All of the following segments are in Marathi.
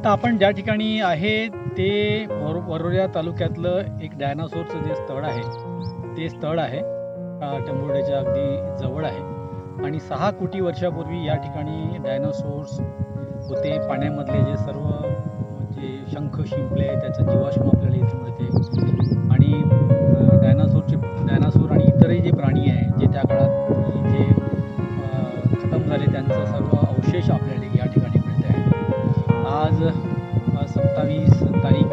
आता आपण ज्या ठिकाणी आहे ते वर वरोरा तालुक्यातलं एक डायनासोरचं जे स्थळ आहे ते स्थळ आहे टंबोड्याच्या अगदी जवळ आहे. आणि सहा कोटी वर्षापूर्वी या ठिकाणी डायनासोर्स होते. पाण्यामधले जे सर्व जे शंख शिंपले त्याचं जीवाश्म आपल्याला इथे मिळते. आणि डायनासोरचे डायनासोर आणि इतरही जे प्राणी आहे जे त्या काळात इथे खतम झाले त्यांचं सर्व अवशेष आपल्याला आज सत्तावीस तारीख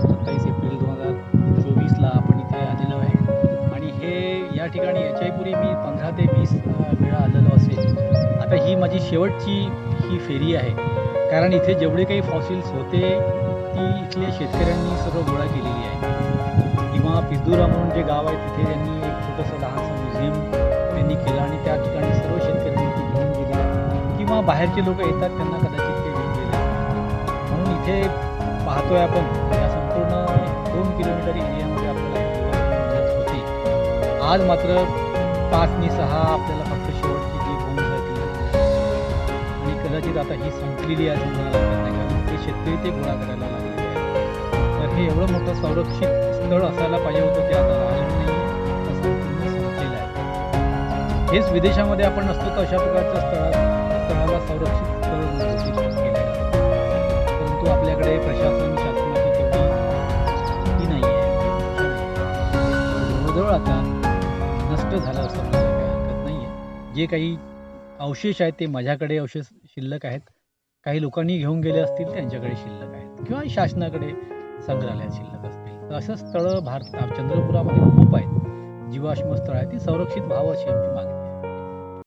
सत्तावीस एप्रिल दोन हजार चोवीसला आपण इथे आलेलो आहे. आणि हे या ठिकाणी याच्यापूर्वी मी पंधरा ते वीस वेळा आलेलो असेल. आता ही माझी शेवटची ही फेरी आहे. कारण इथे जेवढे काही फॉसिल्स होते ती इथल्या शेतकऱ्यांनी सर्व गोळा केलेली आहे. किंवा पिदुरा म्हणून जे गाव आहे तिथे त्यांनी एक छोटंसं लहानसं म्युझियम त्यांनी केलं आणि त्या ठिकाणी सर्व शेतकऱ्यांनी ती घेऊन दिली किंवा बाहेरचे लोक येतात त्यांना कदाचित जे पाहतोय आपण. या संपूर्ण दोन किलोमीटर एरियामध्ये आपल्याला होती. आज मात्र पाच आणि सहा आपल्याला फक्त शेवटची जी बोन्स आहे. ती आणि कदाचित आता ही संपलेली आहे म्हणायला नाही कारण ते शेतकरी ते गोळा करायला लागलेले आहेत. तर हे एवढं मोठं संरक्षित स्थळ असायला पाहिजे होतं ते आता राहिलं नाही. संपूर्ण संपलेलं आहे. हेच विदेशामध्ये आपण नसतो तर अशा प्रकारच्या स्थळा स्थळाला संरक्षित स्थळ आपल्याकडे प्रशासन शासनाची तेवढी ही नाही आहे जवळजवळ आता नष्ट झाला असं म्हणायला काही हरकत नाही आहे जे काही अवशेष आहेत ते माझ्याकडे अवशेष शिल्लक आहेत. काही लोकांनी घेऊन गेले असतील त्यांच्याकडे शिल्लक आहेत. किंवा शासनाकडे संग्रहालयात शिल्लक असतील. तर असं स्थळं भारत चंद्रपुरामध्ये खूप आहेत. जीवाश्म स्थळ आहे ती संरक्षित व्हावं अशी आमची मागणी